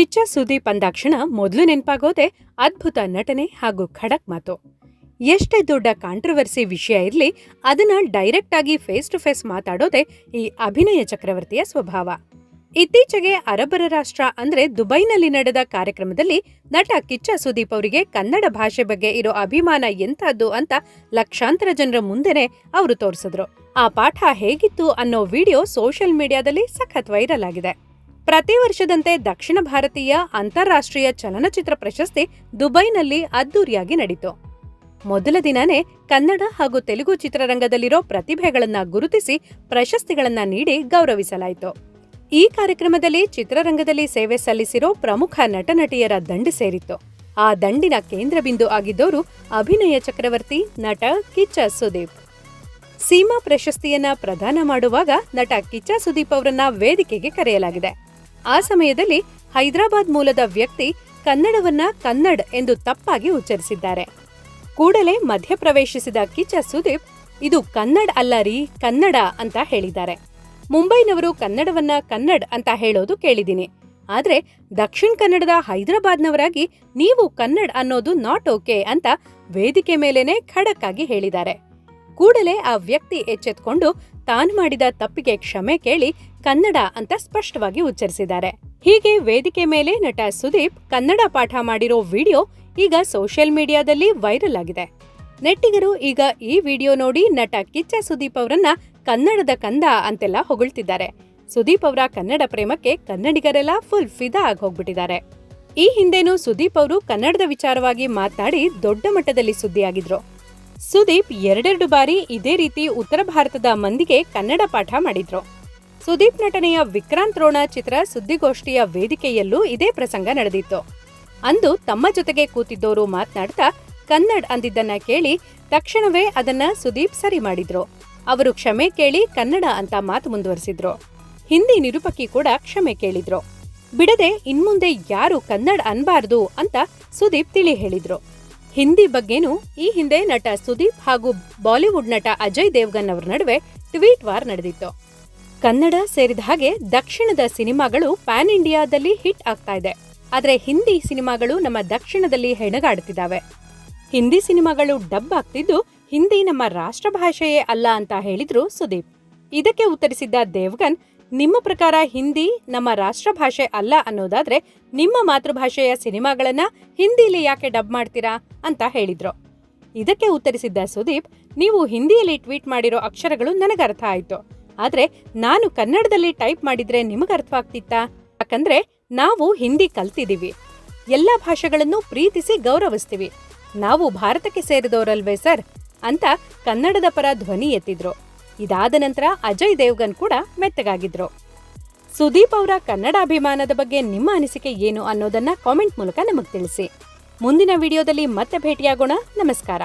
ಕಿಚ್ಚ ಸುದೀಪ್ ಅಂದಾಕ್ಷಣ ಮೊದಲು ನೆನಪಾಗೋದೆ ಅದ್ಭುತ ನಟನೆ ಹಾಗೂ ಖಡಕ್ ಮಾತು. ಎಷ್ಟೇ ದೊಡ್ಡ ಕಾಂಟ್ರವರ್ಸಿ ವಿಷಯ ಇರಲಿ, ಅದನ್ನ ಡೈರೆಕ್ಟ್ ಆಗಿ ಫೇಸ್ ಟು ಫೇಸ್ ಮಾತಾಡೋದೇ ಈ ಅಭಿನಯ ಚಕ್ರವರ್ತಿಯ ಸ್ವಭಾವ. ಇತ್ತೀಚೆಗೆ ಅರಬ್ಬರ ರಾಷ್ಟ್ರ ಅಂದ್ರೆ ದುಬೈನಲ್ಲಿ ನಡೆದ ಕಾರ್ಯಕ್ರಮದಲ್ಲಿ ನಟ ಕಿಚ್ಚ ಸುದೀಪ್ ಅವರಿಗೆ ಕನ್ನಡ ಭಾಷೆ ಬಗ್ಗೆ ಇರೋ ಅಭಿಮಾನ ಎಂಥದ್ದು ಅಂತ ಲಕ್ಷಾಂತರ ಜನರ ಮುಂದೆನೆ ಅವರು ತೋರಿಸಿದ್ರು. ಆ ಪಾಠ ಹೇಗಿತ್ತು ಅನ್ನೋ ವಿಡಿಯೋ ಸೋಷಿಯಲ್ ಮೀಡಿಯಾದಲ್ಲಿ ಸಖತ್ ವೈರಲ್ ಆಗಿದೆ. ಪ್ರತಿ ವರ್ಷದಂತೆ ದಕ್ಷಿಣ ಭಾರತೀಯ ಅಂತಾರಾಷ್ಟ್ರೀಯ ಚಲನಚಿತ್ರ ಪ್ರಶಸ್ತಿ ದುಬೈನಲ್ಲಿ ಅದ್ದೂರಿಯಾಗಿ ನಡೀತು. ಮೊದಲ ದಿನನೇ ಕನ್ನಡ ಹಾಗೂ ತೆಲುಗು ಚಿತ್ರರಂಗದಲ್ಲಿರೋ ಪ್ರತಿಭೆಗಳನ್ನ ಗುರುತಿಸಿ ಪ್ರಶಸ್ತಿಗಳನ್ನ ನೀಡಿ ಗೌರವಿಸಲಾಯಿತು. ಈ ಕಾರ್ಯಕ್ರಮದಲ್ಲಿ ಚಿತ್ರರಂಗದಲ್ಲಿ ಸೇವೆ ಸಲ್ಲಿಸಿರೋ ಪ್ರಮುಖ ನಟನಟಿಯರ ದಂಡು ಸೇರಿತ್ತು. ಆ ದಂಡಿನ ಕೇಂದ್ರಬಿಂದು ಆಗಿದ್ದವರು ಅಭಿನಯ ಚಕ್ರವರ್ತಿ ನಟ ಕಿಚ್ಚ ಸುದೀಪ್. ಸೀಮಾ ಪ್ರಶಸ್ತಿಯನ್ನ ಪ್ರದಾನ ಮಾಡುವಾಗ ನಟ ಕಿಚ್ಚ ಸುದೀಪ್ ಅವರನ್ನ ವೇದಿಕೆಗೆ ಕರೆಯಲಾಗಿದೆ. ಆ ಸಮಯದಲ್ಲಿ ಹೈದರಾಬಾದ್ ಮೂಲದ ವ್ಯಕ್ತಿ ಕನ್ನಡವನ್ನ ಕನ್ನಡ್ ಎಂದು ತಪ್ಪಾಗಿ ಉಚ್ಚರಿಸಿದ್ದಾರೆ. ಕೂಡಲೇ ಮಧ್ಯಪ್ರವೇಶಿಸಿದ ಕಿಚ್ಚ ಸುದೀಪ್, ಇದು ಕನ್ನಡ ಅಲ್ಲ ರೀ, ಕನ್ನಡ ಅಂತ ಹೇಳಿದ್ದಾರೆ. ಮುಂಬೈನವರು ಕನ್ನಡವನ್ನ ಕನ್ನಡ್ ಅಂತ ಹೇಳೋದು ಕೇಳಿದ್ದೀನಿ. ಆದ್ರೆ ದಕ್ಷಿಣ ಕನ್ನಡದ ಹೈದರಾಬಾದ್ನವರಾಗಿ ನೀವು ಕನ್ನಡ್ ಅನ್ನೋದು ನಾಟ್ ಓಕೆ ಅಂತ ವೇದಿಕೆ ಮೇಲೇನೆ ಖಡಕ್ಕಾಗಿ ಹೇಳಿದ್ದಾರೆ. ಕೂಡಲೇ ಆ ವ್ಯಕ್ತಿ ಎಚ್ಚೆತ್ಕೊಂಡು ತಾನು ಮಾಡಿದ ತಪ್ಪಿಗೆ ಕ್ಷಮೆ ಕೇಳಿ ಕನ್ನಡ ಅಂತ ಸ್ಪಷ್ಟವಾಗಿ ಉಚ್ಚರಿಸಿದ್ದಾರೆ. ಹೀಗೆ ವೇದಿಕೆ ಮೇಲೆ ನಟ ಸುದೀಪ್ ಕನ್ನಡ ಪಾಠ ಮಾಡಿರೋ ವಿಡಿಯೋ ಈಗ ಸೋಷಿಯಲ್ ಮೀಡಿಯಾದಲ್ಲಿ ವೈರಲ್ ಆಗಿದೆ. ನೆಟ್ಟಿಗರು ಈಗ ಈ ವಿಡಿಯೋ ನೋಡಿ ನಟ ಕಿಚ್ಚ ಸುದೀಪ್ ಅವರನ್ನ ಕನ್ನಡದ ಕಂದ ಅಂತೆಲ್ಲ ಹೊಗಳ್ತಿದ್ದಾರೆ. ಸುದೀಪ್ ಅವರ ಕನ್ನಡ ಪ್ರೇಮಕ್ಕೆ ಕನ್ನಡಿಗರೆಲ್ಲ ಫುಲ್ ಫಿದಾ ಆಗಿ ಹೋಗ್ಬಿಟ್ಟಿದ್ದಾರೆ. ಈ ಹಿಂದೆನೂ ಸುದೀಪ್ ಅವರು ಕನ್ನಡದ ವಿಚಾರವಾಗಿ ಮಾತನಾಡಿ ದೊಡ್ಡ ಮಟ್ಟದಲ್ಲಿ ಸುದ್ದಿಯಾಗಿದ್ರು. ಸುದೀಪ್ ಎರಡೆರಡು ಬಾರಿ ಇದೇ ರೀತಿ ಉತ್ತರ ಭಾರತದ ಮಂದಿಗೆ ಕನ್ನಡ ಪಾಠ ಮಾಡಿದ್ರು. ಸುದೀಪ್ ನಟನೆಯ ವಿಕ್ರಾಂತ್ ರೋಣ ಚಿತ್ರ ಸುದ್ದಿಗೋಷ್ಠಿಯ ವೇದಿಕೆಯಲ್ಲೂ ಇದೇ ಪ್ರಸಂಗ ನಡೆದಿತ್ತು. ಅಂದು ತಮ್ಮ ಜೊತೆಗೆ ಕೂತಿದ್ದವರು ಮಾತನಾಡ್ತಾ ಕನ್ನಡ್ ಅಂದಿದ್ದನ್ನ ಕೇಳಿ ತಕ್ಷಣವೇ ಅದನ್ನ ಸುದೀಪ್ ಸರಿ ಮಾಡಿದ್ರು. ಅವರು ಕ್ಷಮೆ ಕೇಳಿ ಕನ್ನಡ ಅಂತ ಮಾತು ಮುಂದುವರಿಸಿದ್ರು. ಹಿಂದಿ ನಿರೂಪಕಿ ಕೂಡ ಕ್ಷಮೆ ಕೇಳಿದ್ರು. ಬಿಡದೆ ಇನ್ಮುಂದೆ ಯಾರು ಕನ್ನಡ ಅನ್ಬಾರ್ದು ಅಂತ ಸುದೀಪ್ ತಿಳಿ ಹೇಳಿದ್ರು. ಹಿಂದಿ ಬಗ್ಗೆನೂ ಈ ಹಿಂದೆ ನಟ ಸುದೀಪ್ ಹಾಗೂ ಬಾಲಿವುಡ್ ನಟ ಅಜಯ್ ದೇವ್ಗನ್ ಅವರ ನಡುವೆ ಟ್ವೀಟ್ ವಾರ್ ನಡೆದಿತ್ತು. ಕನ್ನಡ ಸೇರಿದ ಹಾಗೆ ದಕ್ಷಿಣದ ಸಿನಿಮಾಗಳು ಪ್ಯಾನ್ ಇಂಡಿಯಾದಲ್ಲಿ ಹಿಟ್ ಆಗ್ತಾ ಇದೆ. ಆದರೆ ಹಿಂದಿ ಸಿನಿಮಾಗಳು ನಮ್ಮ ದಕ್ಷಿಣದಲ್ಲಿ ಹೆಣಗಾಡುತ್ತಿದ್ದಾವೆ ಹಿಂದಿ ಸಿನಿಮಾಗಳು ಡಬ್ ಆಗ್ತಿದ್ದು ಹಿಂದಿ ನಮ್ಮ ರಾಷ್ಟ್ರ ಭಾಷೆಯೇ ಅಲ್ಲ ಅಂತ ಹೇಳಿದ್ರು ಸುದೀಪ್. ಇದಕ್ಕೆ ಉತ್ತರಿಸಿದ್ದ ದೇವ್ಗನ್ ನಿಮ್ಮ ಪ್ರಕಾರ ಹಿಂದಿ ನಮ್ಮ ರಾಷ್ಟ್ರ ಭಾಷೆ ಅಲ್ಲ ಅನ್ನೋದಾದ್ರೆ ನಿಮ್ಮ ಮಾತೃಭಾಷೆಯ ಸಿನಿಮಾಗಳನ್ನ ಹಿಂದಿಲಿ ಯಾಕೆ ಡಬ್ ಮಾಡ್ತೀರಾ ಅಂತ ಹೇಳಿದ್ರು. ಇದಕ್ಕೆ ಉತ್ತರಿಸಿದ್ದ ಸುದೀಪ್, ನೀವು ಹಿಂದಿಯಲ್ಲಿ ಟ್ವೀಟ್ ಮಾಡಿರೋ ಅಕ್ಷರಗಳು ನನಗರ್ಥ ಆಯ್ತು. ಆದ್ರೆ ನಾನು ಕನ್ನಡದಲ್ಲಿ ಟೈಪ್ ಮಾಡಿದ್ರೆ ನಿಮಗರ್ಥವಾಗ್ತಿತ್ತಾ ಯಾಕಂದ್ರೆ ನಾವು ಹಿಂದಿ ಕಲ್ತಿದೀವಿ. ಎಲ್ಲ ಭಾಷೆಗಳನ್ನು ಪ್ರೀತಿಸಿ ಗೌರವಿಸ್ತೀವಿ. ನಾವು ಭಾರತಕ್ಕೆ ಸೇರಿದವರಲ್ವೇ ಸರ್ ಅಂತ ಕನ್ನಡದ ಪರ ಧ್ವನಿ ಎತ್ತಿದ್ರು. ಇದಾದ ನಂತರ ಅಜಯ್ ದೇವ್ಗನ್ ಕೂಡ ಮೆತ್ತಗಾಗಿದ್ರು. ಸುದೀಪ್ ಅವರ ಕನ್ನಡ ಅಭಿಮಾನದ ಬಗ್ಗೆ ನಿಮ್ಮ ಅನಿಸಿಕೆ ಏನು ಅನ್ನೋದನ್ನ ಕಾಮೆಂಟ್ ಮೂಲಕ ನಮಗೆ ತಿಳಿಸಿ. ಮುಂದಿನ ವಿಡಿಯೋದಲ್ಲಿ ಮತ್ತೆ ಭೇಟಿಯಾಗೋಣ. ನಮಸ್ಕಾರ.